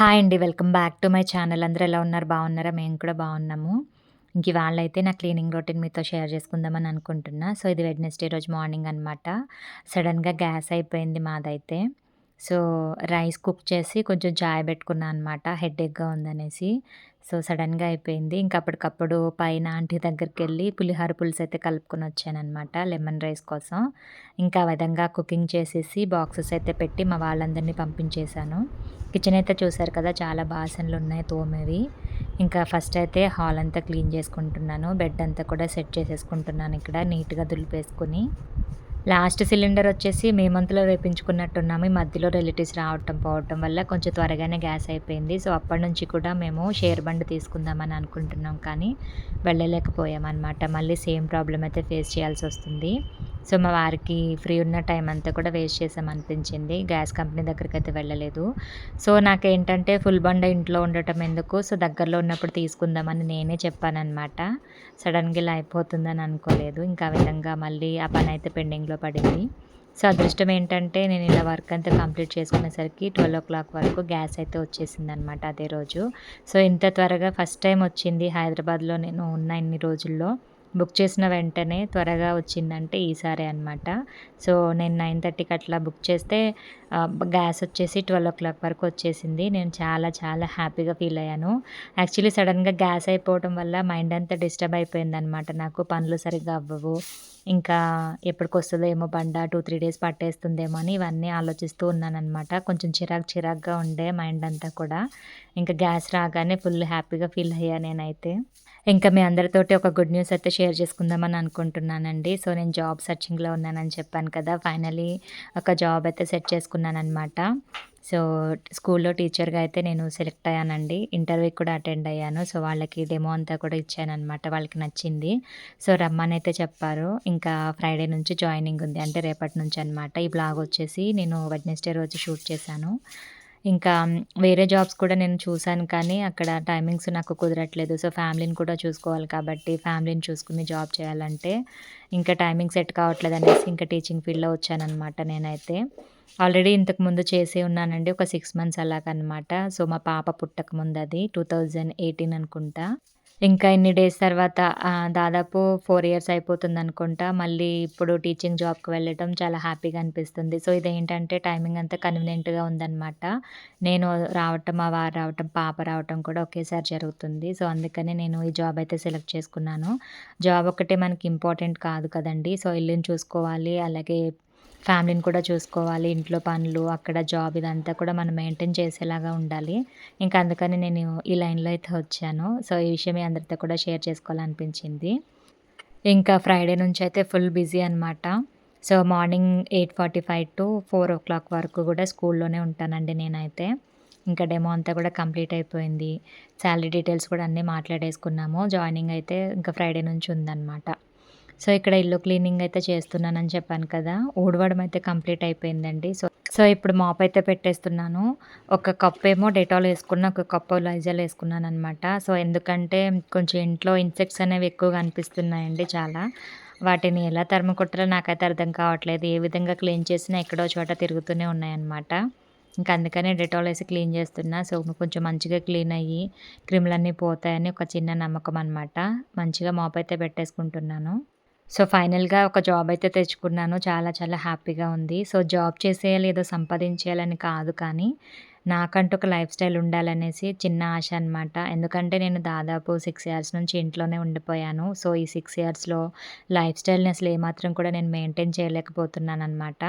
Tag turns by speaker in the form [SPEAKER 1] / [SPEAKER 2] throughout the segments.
[SPEAKER 1] Hi అండి. Welcome back to my channel. అందరూ ఎలా ఉన్నారు? బాగున్నారా? మేము కూడా బాగున్నాము. ఇంక వాళ్ళైతే నా క్లీనింగ్ రొటీన్ మీతో షేర్ చేసుకుందామని అనుకుంటున్నా. సో, ఇది వెడ్నెస్‌డే రోజు మార్నింగ్ అనమాట. సడన్గా గ్యాస్ అయిపోయింది మాదైతే. సో, రైస్ కుక్ చేసి కొంచెం జాయ్ పెట్టుకున్నా అనమాట. హెడేక్‌గా ఉందనేసి. సో, సడన్గా అయిపోయింది. ఇంక అప్పటికప్పుడు పైన ఆంటీ దగ్గరికి వెళ్ళి పులిహోర పులుసు అయితే కలుపుకొని వచ్చాననమాట లెమన్ రైస్ కోసం. ఇంకా ఆ విధంగా కుకింగ్ చేసేసి బాక్సెస్ అయితే పెట్టి మా వాళ్ళందరినీ పంపించేశాను. కిచెన్ అయితే చూశారు కదా! చాలా బాసనలు ఉన్నాయి తోమేవి. ఇంకా ఫస్ట్ అయితే హాల్ అంతా క్లీన్ చేసుకుంటున్నాను. బెడ్ అంతా కూడా సెట్ చేసేసుకుంటున్నాను ఇక్కడ నీట్‌గా దులిపేసుకొని. లాస్ట్ సిలిండర్ వచ్చేసి మే మంత్‌లో వేపించుకున్నట్టున్నాము. ఈ మధ్యలో రిలేటివ్స్ రావటం, పోవటం వల్ల కొంచెం త్వరగానే గ్యాస్ అయిపోయింది. సో, అప్పటి నుంచి కూడా మేము షేర్ బండ్ తీసుకుందామని అనుకుంటున్నాం. కానీ వెళ్ళలేకపోయామన్నమాట మళ్ళీ సేమ్ ప్రాబ్లం అయితే ఫేస్ చేయాల్సి వస్తుంది సో, మా వారికి ఫ్రీ ఉన్న టైం అంతా కూడా వేస్ట్ చేశామనిపించింది. గ్యాస్ కంపెనీ దగ్గరికైతే వెళ్ళలేదు. సో, నాకేంటంటే ఫుల్ బండ ఇంట్లో ఉండటం ఎందుకు, సో, దగ్గరలో ఉన్నప్పుడు తీసుకుందామని నేనే చెప్పాననమాట. సడన్గా ఇలా అయిపోతుందని అనుకోలేదు. ఇంకా విధంగా మళ్ళీ ఆ బండ్ అయితే పెండింగ్ టైంలో పడింది. సో, అదృష్టం ఏంటంటే నేను ఇలా వర్క్ అంతా కంప్లీట్ చేసుకునేసరికి 12:00 వరకు గ్యాస్ అయితే వచ్చేసింది అనమాట అదే రోజు. సో, ఇంత త్వరగా ఫస్ట్ టైం వచ్చింది హైదరాబాద్‌లో నేను ఉన్న ఇన్ని రోజుల్లో. బుక్ చేసిన వెంటనే త్వరగా వచ్చిందంటే ఈసారే అనమాట. సో, నేను 9:30కి అట్లా బుక్ చేస్తే గ్యాస్ వచ్చేసి 12:00 వరకు వచ్చేసింది. నేను చాలా చాలా హ్యాపీగా ఫీల్ అయ్యాను. యాక్చువల్లీ సడన్గా గ్యాస్ అయిపోవటం వల్ల మైండ్ అంతా డిస్టర్బ్ అయిపోయిందనమాట నాకు. పనులు సరిగ్గా అవ్వవు. ఇంకా ఎప్పటికి ఏమో బండ 2, 3 డేస్ పట్టేస్తుందేమో అని ఇవన్నీ ఆలోచిస్తూ ఉన్నానమాట కొంచెం చిరాకు చిరాకుగా ఉండే మైండ్ అంతా కూడా. ఇంకా గ్యాస్ రాగానే ఫుల్ హ్యాపీగా ఫీల్ అయ్యా నేనైతే. ఇంకా మీ అందరితోటి ఒక గుడ్ న్యూస్ అయితే షేర్ చేసుకుందామని అనుకుంటున్నానండి. సో, నేను జాబ్ సెర్చింగ్‌లో ఉన్నానని చెప్పాను కదా! ఫైనల్లీ ఒక జాబ్ అయితే సెట్ చేసుకున్నానమాట సో, స్కూల్‌లో టీచర్‌గా అయితే నేను సెలెక్ట్ అయ్యానండి. ఇంటర్వ్యూకి కూడా అటెండ్ అయ్యాను. సో, వాళ్ళకి డెమో అంతా కూడా ఇచ్చానమాట వాళ్ళకి నచ్చింది. సో, రమ్మని అయితే చెప్పారు. ఇంకా ఫ్రైడే నుంచి జాయినింగ్ ఉంది. అంటే రేపటి నుంచి అనమాట. ఈ బ్లాగ్ వచ్చేసి నేను వెడ్నెస్‌డే రోజు షూట్ చేశాను. ఇంకా వేరే జాబ్స్ కూడా నేను చూశాను కానీ అక్కడ టైమింగ్స్ నాకు కుదరట్లేదు. సో, ఫ్యామిలీని కూడా చూసుకోవాలి కాబట్టి ఫ్యామిలీని చూసుకుని జాబ్ చేయాలంటే ఇంకా టైమింగ్ సెట్ కావట్లేదు అనేసి ఇంకా టీచింగ్ ఫీల్డ్‌లో వచ్చానమాట నేనైతే. ఆల్రెడీ ఇంతకుముందు చేసే ఉన్నానండి. ఒక సిక్స్ మంత్స్ అలాగనమాట. సో, మా పాప పుట్టక ముందది 2018 అనుకుంటా. ఇంకా ఇన్ని డేస్ తర్వాత దాదాపు ఫోర్ ఇయర్స్ అయిపోతుంది అనుకుంటా మళ్ళీ ఇప్పుడు టీచింగ్ జాబ్‌కి వెళ్ళటం చాలా హ్యాపీగా అనిపిస్తుంది. సో, ఇదేంటంటే టైమింగ్ అంతా కన్వీనియంట్‌గా ఉందనమాట. నేను రావటం, మా వారు రావటం, పాప రావటం కూడా ఒకేసారి జరుగుతుంది. సో, అందుకనే నేను ఈ జాబ్ అయితే సెలెక్ట్ చేసుకున్నాను. జాబ్ ఒక్కటే మనకి ఇంపార్టెంట్ కాదు కదండీ! సో, ఇల్లుని చూసుకోవాలి. అలాగే ఫ్యామిలీని కూడా చూసుకోవాలి. ఇంట్లో పనులు, అక్కడ జాబ్ ఇదంతా కూడా మనం మెయింటైన్ చేసేలాగా ఉండాలి. ఇంకా అందుకని నేను ఈ లైన్‌లో అయితే వచ్చాను. సో, ఈ విషయం మీ అందరితో కూడా షేర్ చేసుకోవాలనిపించింది. ఇంకా ఫ్రైడే నుంచి అయితే ఫుల్ బిజీ అనమాట. సో, మార్నింగ్ 8:45-4:00 వరకు కూడా స్కూల్‌లోనే ఉంటానండి నేనైతే. ఇంకా డెమో అంతా కూడా కంప్లీట్ అయిపోయింది. సాలరీ డీటెయిల్స్ కూడా అన్నీ మాట్లాడేసుకున్నాము. జాయినింగ్ అయితే ఇంకా ఫ్రైడే నుంచి ఉందనమాట. సో, ఇక్కడ ఇల్లు క్లీనింగ్ అయితే చేస్తున్నానని చెప్పాను కదా! ఊడవడం అయితే కంప్లీట్ అయిపోయిందండి. సో, సో, ఇప్పుడు మాప్ అయితే పెట్టేస్తున్నాను. ఒక కప్పేమో డెటాల్ వేసుకున్న ఒక కప్పు లైజాల్ అనమాట సో, ఎందుకంటే కొంచెం ఇంట్లో ఇన్సెక్ట్స్ అనేవి ఎక్కువగా అనిపిస్తున్నాయండి చాలా. వాటిని ఎలా తరిమి కొట్టాలో నాకైతే అర్థం కావట్లేదు. ఏ విధంగా క్లీన్ చేసినా ఎక్కడో చోట తిరుగుతూనే ఉన్నాయన్నమాట. ఇంకా అందుకనే డెటాల్ వేసి క్లీన్ చేస్తున్నా. సో, కొంచెం మంచిగా క్లీన్ అయ్యి క్రిములన్నీ పోతాయని ఒక చిన్న నమ్మకం అనమాట. మంచిగా మాప్ అయితే పెట్టేసుకుంటున్నాను. సో, ఫైనల్‌గా ఒక జాబ్ అయితే తెచ్చుకున్నాను. చాలా చాలా హ్యాపీగా ఉంది. సో, జాబ్ చేసేయాలి, ఏదో సంపాదించేయాలని కాదు కానీ నాకంటూ ఒక లైఫ్ స్టైల్ ఉండాలనేసి చిన్న ఆశ అనమాట. ఎందుకంటే నేను దాదాపు సిక్స్ ఇయర్స్ నుంచి ఇంట్లోనే ఉండిపోయాను. సో, ఈ సిక్స్ ఇయర్స్‌లో లైఫ్ స్టైల్‌ని అసలు ఏమాత్రం కూడా నేను మెయింటైన్ చేయలేకపోతున్నాను అనమాట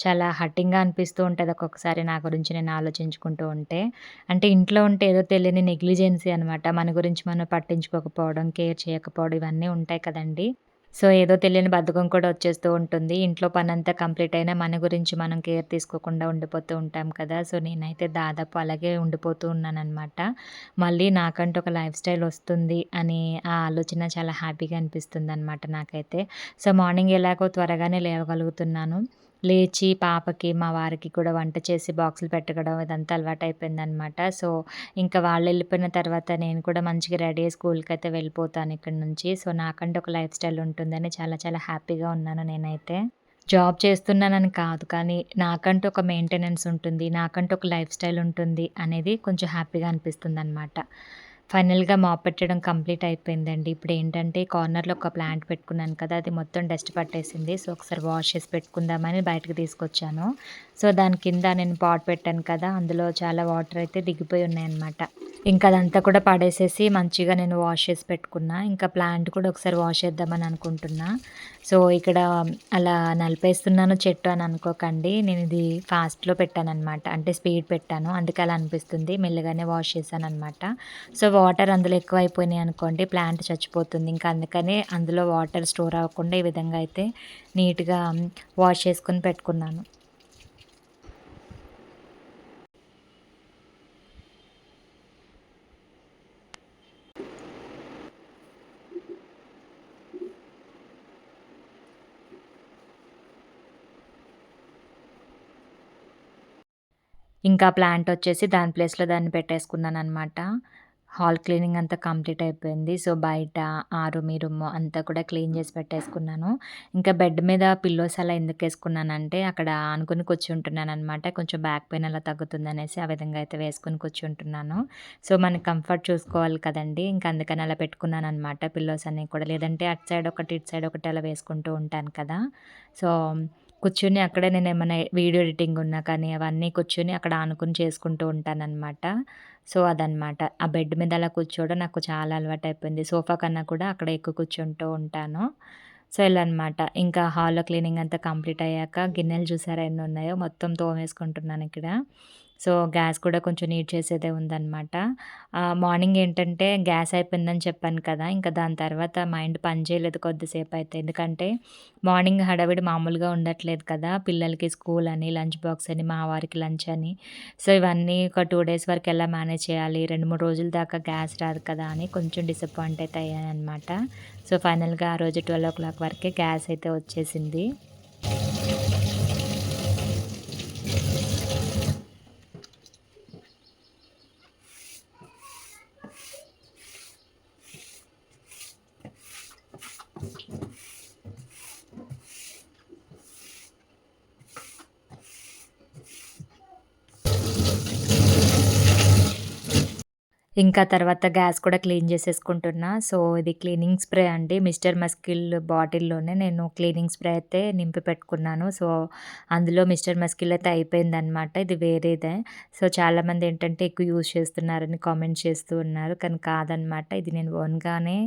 [SPEAKER 1] చాలా హర్టింగ్‌గా అనిపిస్తూ ఉంటుంది ఒక్కొక్కసారి నా గురించి నేను ఆలోచించుకుంటూ ఉంటే. అంటే ఇంట్లో ఉంటే ఏదో తెలియని నెగ్లిజెన్సీ అనమాట. మన గురించి మనం పట్టించుకోకపోవడం, కేర్ చేయకపోవడం ఇవన్నీ ఉంటాయి కదండీ! సో, ఏదో తెలియని బద్ధకం కూడా వచ్చేస్తూ ఉంటుంది. ఇంట్లో పనంతా కంప్లీట్ అయినా మన గురించి మనం కేర్ తీసుకోకుండా ఉండిపోతూ ఉంటాం కదా! సో, నేనైతే దాదాపు అలాగే ఉండిపోతూ ఉన్నానమాట మళ్ళీ నాకంటూ ఒక లైఫ్ స్టైల్ వస్తుంది అని ఆ ఆలోచన చాలా హ్యాపీగా అనిపిస్తుంది అనమాట నాకైతే. సో, మార్నింగ్ ఎలాగో త్వరగానే లేవగలుగుతున్నాను. లేచి పాపకి, మా వారికి కూడా వంట చేసి బాక్సులు పెట్టడం ఇదంతా అలవాటు అయిపోయిందనమాట సో, ఇంకా వాళ్ళు వెళ్ళిపోయిన తర్వాత నేను కూడా మంచిగా రెడీ అయ్యి అయితే వెళ్ళిపోతాను ఇక్కడి నుంచి. సో, నాకంటూ ఒక లైఫ్ స్టైల్ ఉంటుందని చాలా చాలా హ్యాపీగా ఉన్నాను నేనైతే. జాబ్ చేస్తున్నానని కాదు. కానీ నాకంటూ ఒక మెయింటెనెన్స్ ఉంటుంది. నాకంటూ ఒక లైఫ్ స్టైల్ ఉంటుంది అనేది కొంచెం హ్యాపీగా అనిపిస్తుంది అనమాట ఫైనల్‌గా మాప్ పెట్టడం కంప్లీట్ అయిపోయిందండి. ఇప్పుడు ఏంటంటే కార్నర్‌లో ఒక ప్లాంట్ పెట్టుకున్నాను కదా! అది మొత్తం డస్ట్ పట్టేసింది. సో, ఒకసారి వాష్ చేసి పెట్టుకుందామని బయటకి తీసుకొచ్చాను. సో, దాని కింద నేను పాట్ పెట్టాను కదా! అందులో చాలా వాటర్ అయితే దిగిపోయి ఉన్నాయన్నమాట. ఇంకా అదంతా కూడా పడేసేసి మంచిగా నేను వాష్ చేసి పెట్టుకున్నా. ఇంకా ప్లాంట్ కూడా ఒకసారి వాష్ చేద్దామని అనుకుంటున్నా. సో, ఇక్కడ అలా నలిపేస్తున్నాను చెట్టు అని అనుకోకండి. నేను ఇది ఫాస్ట్‌లో పెట్టాననమాట. అంటే స్పీడ్ పెట్టాను. అందుకే అలా అనిపిస్తుంది. మెల్లగానే వాష్ చేశాననమాట. సో, వాటర్ అందులో ఎక్కువైపోయినాయి అనుకోండి ప్లాంట్ చచ్చిపోతుంది. ఇంకా అందుకనే అందులో వాటర్ స్టోర్ అవ్వకుండా ఈ విధంగా అయితే నీట్‌గా వాష్ చేసుకొని పెట్టుకున్నాను. ఇంకా ప్లాంట్ వచ్చేసి దాని ప్లేస్‌లో దాన్ని పెట్టేసుకున్నాను అనమాట హాల్ క్లీనింగ్ అంతా కంప్లీట్ అయిపోయింది. సో, బయట ఆ రూమ్, ఈ రూమ్ అంతా కూడా క్లీన్ చేసి పెట్టేసుకున్నాను. ఇంకా బెడ్ మీద పిల్లోస్ అలా ఎందుకేసుకున్నానంటే అక్కడ అనుకుని కూర్చుంటున్నాను అనమాట కొంచెం బ్యాక్ పెయిన్ అలా తగ్గుతుందనేసి ఆ విధంగా అయితే వేసుకొని కూర్చుంటున్నాను. సో, మన కంఫర్ట్ చూసుకోవాలి కదండీ! ఇంకా అందుకని అలా పెట్టుకున్నాను అనమాట పిల్లోస్ అన్నీ కూడా. లేదంటే అటు సైడ్ ఒకటి, ఇటు సైడ్ ఒకటి అలా వేసుకుంటూ ఉంటాను కదా! సో కూర్చొని అక్కడే నేను ఏమైనా వీడియో ఎడిటింగ్ ఉన్నా కానీ అవన్నీ కూర్చొని అక్కడ ఆనుకుని చేసుకుంటూ ఉంటానన్నమాట సో, అదనమాట. ఆ బెడ్ మీద అలా కూర్చోవడం నాకు చాలా అలవాటు అయిపోయింది సోఫా కన్నా కూడా అక్కడ ఎక్కువ కూర్చుంటూ ఉంటాను. సో, ఇలా అనమాట. ఇంకా హాల్‌లో క్లీనింగ్ అంతా కంప్లీట్ అయ్యాక గిన్నెలు చూసారా ఎన్ని ఉన్నాయో మొత్తం తోమేసుకుంటున్నాను ఇక్కడ సో, గ్యాస్ కూడా కొంచెం నీట్ చేసేదే ఉందన్నమాట మార్నింగ్ ఏంటంటే గ్యాస్ అయిపోయిందని చెప్పాను కదా! ఇంకా దాని తర్వాత మైండ్ పని చేయలేదు కొద్దిసేపయితే. ఎందుకంటే మార్నింగ్ హడావిడి మామూలుగా ఉండట్లేదు కదా! పిల్లలకి స్కూల్ అని, లంచ్ బాక్స్ అని, మా వారికి లంచ్ అని. సో, ఇవన్నీ ఒక టూ డేస్ వరకు ఎలా మేనేజ్ చేయాలి? 2, 3 రోజుల దాకా గ్యాస్ రాదు కదా! అని కొంచెం డిసప్పాయింట్ అయితే అయ్యాననమాట. సో, ఫైనల్‌గా ఆ రోజు 12:00 వరకే గ్యాస్ అయితే వచ్చేసింది. ఇంకా తర్వాత గ్యాస్ కూడా క్లీన్ చేసేసుకుంటున్నా. సో, ఇది క్లీనింగ్ స్ప్రే అండి. మిస్టర్ మస్కిల్ బాటిల్‌లోనే నేను క్లీనింగ్ స్ప్రే అయితే నింపి పెట్టుకున్నాను. సో, అందులో మిస్టర్ మస్కిల్ అయితే అయిపోయిందనమాట. ఇది వేరేదే. సో, చాలామంది ఏంటంటే ఎక్కువ యూజ్ చేస్తున్నారని కామెంట్ చేస్తూ ఉన్నారు. కానీ కాదనమాట. ఇది నేను ఓన్‌గానే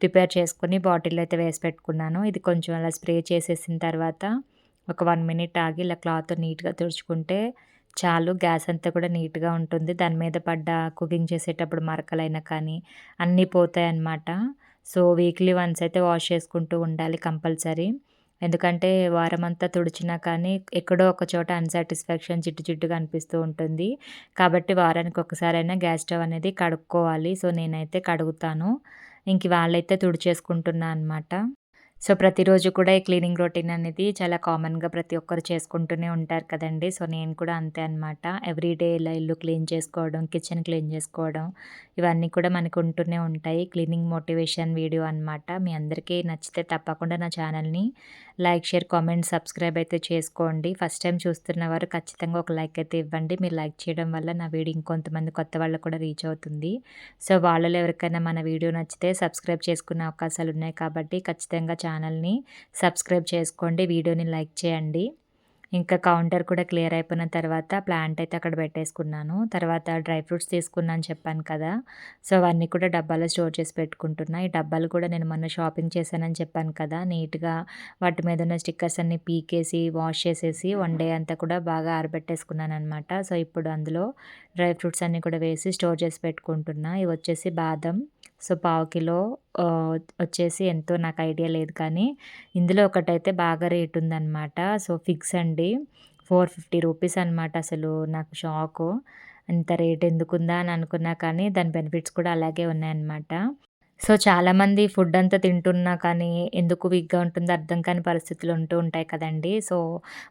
[SPEAKER 1] ప్రిపేర్ చేసుకొని బాటిల్‌లో అయితే వేసి పెట్టుకున్నాను. ఇది కొంచెం అలా స్ప్రే చేసేసిన తర్వాత ఒక వన్ మినిట్ ఆగి ఇలా క్లాత్ నీట్‌గా తుడుచుకుంటే చాలు గ్యాస్ అంతా కూడా నీట్‌గా ఉంటుంది. దాని మీద పడ్డ కుకింగ్ చేసేటప్పుడు మరకలైనా కానీ అన్నీ పోతాయన్నమాట. సో, వీక్లీ వన్స్ అయితే వాష్ చేసుకుంటూ ఉండాలి కంపల్సరీ. ఎందుకంటే వారమంతా తుడిచినా కానీ ఎక్కడో ఒక చోట అన్‌సాటిస్ఫాక్షన్ జిడ్డు జిడ్డుగా అనిపిస్తూ ఉంటుంది. కాబట్టి వారానికి ఒకసారైనా గ్యాస్ స్టవ్ అనేది కడుక్కోవాలి. సో, నేనైతే కడుగుతాను. ఇంక వాళ్ళైతే తుడిచేసుకుంటున్నా అనమాట. సో, ప్రతిరోజు కూడా ఈ క్లీనింగ్ రొటీన్ అనేది చాలా కామన్‌గా ప్రతి ఒక్కరు చేసుకుంటూనే ఉంటారు కదండీ! సో, నేను కూడా అంతే అనమాట. ఎవ్రీడే ఇలా ఇల్లు క్లీన్ చేసుకోవడం, కిచెన్ క్లీన్ చేసుకోవడం ఇవన్నీ కూడా మనకు ఉంటూనే ఉంటాయి. క్లీనింగ్ మోటివేషన్ వీడియో అనమాట. మీ అందరికీ నచ్చితే తప్పకుండా నా ఛానల్‌ని లైక్, షేర్, కామెంట్, సబ్స్క్రైబ్ అయితే చేసుకోండి. ఫస్ట్ టైం చూస్తున్న వారు ఖచ్చితంగా ఒక లైక్ అయితే ఇవ్వండి. మీరు లైక్ చేయడం వల్ల నా వీడియో ఇంకొంతమంది కొత్త వాళ్ళకి కూడా రీచ్ అవుతుంది. సో, వాళ్ళలో ఎవరికైనా మన వీడియో నచ్చితే సబ్స్క్రైబ్ చేసుకునే అవకాశాలు ఉన్నాయి కాబట్టి ఖచ్చితంగా ఛానల్‌ని సబ్స్క్రైబ్ చేసుకోండి. వీడియోని లైక్ చేయండి. ఇంకా కౌంటర్ కూడా క్లియర్ అయిపోయిన తర్వాత ప్లాంట్ అయితే అక్కడ పెట్టేసుకున్నాను. తర్వాత డ్రై ఫ్రూట్స్ తీసుకున్నాను చెప్పాను కదా! సో, అవన్నీ కూడా డబ్బాలో స్టోర్ చేసి పెట్టుకుంటున్నా. ఈ డబ్బాలు కూడా నేను మొన్న షాపింగ్ చేశానని చెప్పాను కదా! నీట్‌గా వాటి మీద ఉన్న స్టిక్కర్స్ అన్ని పీకేసి, వాష్ చేసేసి వన్ డే అంతా కూడా బాగా ఆరబెట్టేసుకున్నాను అనమాట సో, ఇప్పుడు అందులో డ్రై ఫ్రూట్స్ అన్నీ కూడా వేసి స్టోర్ చేసి పెట్టుకుంటున్నా. ఇవి వచ్చేసి బాదం సో, పావు కిలో వచ్చేసి ఎంతో నాకు ఐడియా లేదు కానీ, ఇందులో ఒకటైతే బాగా రేట్ ఉందనమాట. సో, ఫిక్స్ అండి. 450 రూపీస్ అనమాట. అసలు నాకు షాకు. ఇంత రేట్ ఎందుకుందా అని అనుకున్నా కానీ, దాని బెనిఫిట్స్ కూడా అలాగే ఉన్నాయన్నమాట. సో, చాలామంది ఫుడ్ అంతా తింటున్నా కానీ, ఎందుకు వీక్‌గా ఉంటుందో అర్థం కాని పరిస్థితులు ఉంటూ ఉంటాయి కదండీ! సో,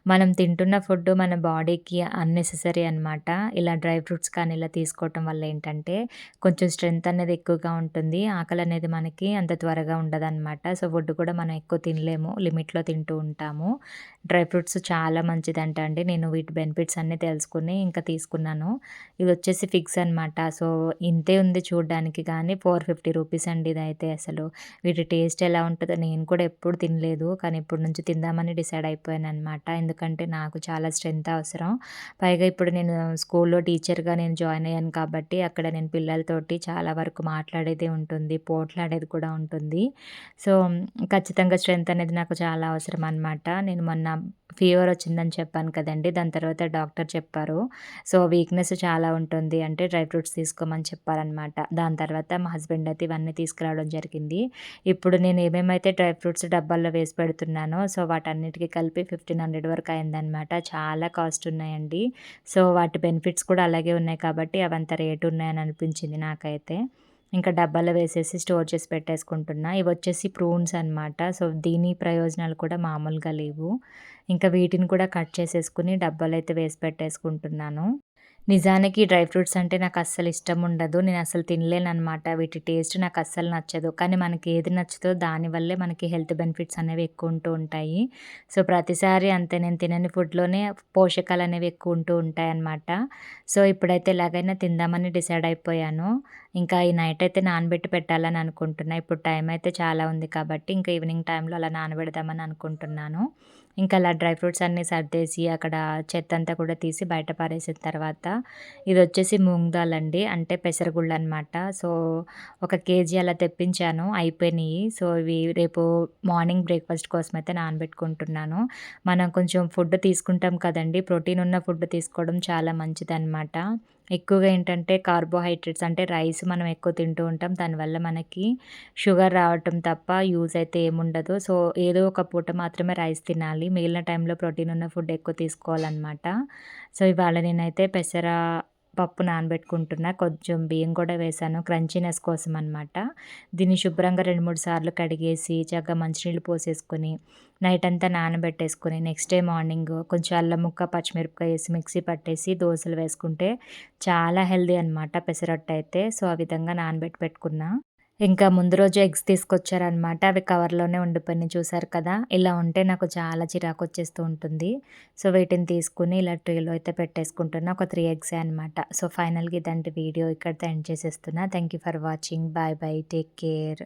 [SPEAKER 1] మనం తింటున్న ఫుడ్ మన బాడీకి అన్నెసెసరీ అనమాట. ఇలా డ్రై ఫ్రూట్స్ కానీ ఇలా తీసుకోవటం వల్ల ఏంటంటే, కొంచెం స్ట్రెంత్ అనేది ఎక్కువగా ఉంటుంది. ఆకలి అనేది మనకి అంత త్వరగా ఉండదనమాట. సో, ఫుడ్ కూడా మనం ఎక్కువ తినలేము. లిమిట్‌లో తింటూ ఉంటాము. డ్రై ఫ్రూట్స్ చాలా మంచిదంట అండి. నేను వీటి బెనిఫిట్స్ అన్నీ తెలుసుకొని ఇంకా తీసుకున్నాను. ఇదొచ్చేసి ఫిగ్స్ అనమాట. సో, ఇంతే ఉంది చూడ్డానికి ఫోర్ 450 రూపీస్ అండి ఇదైతే అసలు. వీటి టేస్ట్ ఎలా ఉంటుందో నేను కూడా ఎప్పుడు తినలేదు. కానీ ఇప్పటి నుంచి తిందామని డిసైడ్ అయిపోయాను అనమాట ఎందుకంటే నాకు చాలా స్ట్రెంత్ అవసరం. పైగా ఇప్పుడు నేను స్కూల్‌లో టీచర్‌గా నేను జాయిన్ అయ్యాను కాబట్టి, అక్కడ నేను పిల్లలతోటి చాలా వరకు మాట్లాడేది ఉంటుంది. పోట్లాడేది కూడా ఉంటుంది. సో, ఖచ్చితంగా స్ట్రెంత్ అనేది నాకు చాలా అవసరం అనమాట. నేను మొన్న ఫీవర్ వచ్చిందని చెప్పాను కదండి దాని తర్వాత డాక్టర్ చెప్పారు. సో, వీక్‌నెస్ చాలా ఉంటుంది. అంటే డ్రై ఫ్రూట్స్ తీసుకోమని చెప్పారనమాట. దాని తర్వాత మా హస్బెండ్ అయితే ఇవన్నీ తీసుకురావడం జరిగింది. ఇప్పుడు నేను ఏమేమైతే డ్రై ఫ్రూట్స్ డబ్బాల్లో వేసి పెడుతున్నానో, సో, వాటన్నిటికి కలిపి 1500 వరకు అయిందనమాట. చాలా కాస్ట్ ఉన్నాయండి. సో, వాటి బెనిఫిట్స్ కూడా అలాగే ఉన్నాయి కాబట్టి అవంత రేట్ ఉన్నాయని అనిపించింది నాకైతే. ఇంకా డబ్బాలో వేసేసి స్టోర్ చేసి పెట్టేసుకుంటున్నా. వచ్చేసి ప్రూన్స్ అనమాట. సో, దీని ప్రయోజనాలు కూడా మామూలుగా లేవు. ఇంకా వీటిని కూడా కట్ చేసేసుకొని డబ్బాలు అయితే వేసి పెట్టేసుకుంటున్నాను. నిజానికి డ్రై ఫ్రూట్స్ అంటే నాకు అస్సలు ఇష్టం ఉండదు. నేను అసలు తినలేననమాట. వీటి టేస్ట్ నాకు అస్సలు నచ్చదు. కానీ మనకి ఏది నచ్చుతో దానివల్లే మనకి హెల్త్ బెనిఫిట్స్ అనేవి ఎక్కువ ఉంటూ ఉంటాయి. సో, ప్రతిసారి అంతే నేను తినని ఫుడ్‌లోనే పోషకాలు అనేవి ఎక్కువ ఉంటూ ఉంటాయి అన్నమాట సో, ఇప్పుడైతే ఎలాగైనా తిందామని డిసైడ్ అయిపోయాను. ఇంకా ఈ నైట్ అయితే నానబెట్టి పెట్టాలని అనుకుంటున్నా. ఇప్పుడు టైం అయితే చాలా ఉంది కాబట్టి, ఇంకా ఈవినింగ్ టైంలో అలా నానబెడదామని అనుకుంటున్నాను. ఇంకా అలా డ్రై ఫ్రూట్స్ అన్నీ సర్దేసి, అక్కడ చెత్తంతా కూడా తీసి బయట పారేసిన తర్వాత, ఇదొచ్చేసి మూంగ్ దాల్ అండి. అంటే పెసరగుళ్ళనమాట. సో, ఒక కేజీ అలా తెప్పించాను. అయిపోయినాయి సో, ఇవి రేపు మార్నింగ్ బ్రేక్‌ఫాస్ట్ కోసమయితే నానబెట్టుకుంటున్నాను. మనం కొంచెం ఫుడ్ తీసుకుంటాం కదండీ! ప్రోటీన్ ఉన్న ఫుడ్ తీసుకోవడం చాలా మంచిదన్నమాట ఎక్కువగా ఏంటంటే కార్బోహైడ్రేట్స్ అంటే రైస్ మనం ఎక్కువ తింటూ ఉంటాం. దానివల్ల మనకి షుగర్ రావటం తప్ప యూజ్ అయితే ఏముండదు. సో, ఏదో ఒక పూట మాత్రమే రైస్ తినాలి. మిగిలిన టైంలో ప్రోటీన్ ఉన్న ఫుడ్ ఎక్కువ తీసుకోవాలన్నమాట సో, ఇవాళ నేనైతే పెసర పప్పు నానబెట్టుకుంటున్నా. కొంచెం బియ్యం కూడా వేశాను క్రంచీనెస్ కోసం అనమాట. దీన్ని శుభ్రంగా 2, 3 సార్లు కడిగేసి, చక్కగా మంచినీళ్ళు పోసేసుకొని, నైట్ అంతా నానబెట్టేసుకొని, నెక్స్ట్ డే మార్నింగ్ కొంచెం అల్లం ముక్క, పచ్చిమిరపకాయ వేసి మిక్సీ పట్టేసి దోసలు వేసుకుంటే చాలా హెల్దీ అనమాట పెసరట్టయితే. సో, ఆ విధంగా నానబెట్టి పెట్టుకున్నా. ఇంకా ముందు రోజు ఎగ్స్ తీసుకొచ్చారనమాట. అవి కవర్‌లోనే ఉండిపోయినాయి చూసారు కదా! ఇలా ఉంటే నాకు చాలా చిరాకు వచ్చేస్తూ ఉంటుంది. సో, వీటిని తీసుకొని ఇలా ట్రీలో అయితే పెట్టేసుకుంటున్నా. ఒక త్రీ ఎగ్స్ అనమాట. సో, ఫైనల్‌గా ఇదంటే వీడియో. ఇక్కడితో end చేసేస్తున్నా. Thank you for watching. Bye bye. Take care.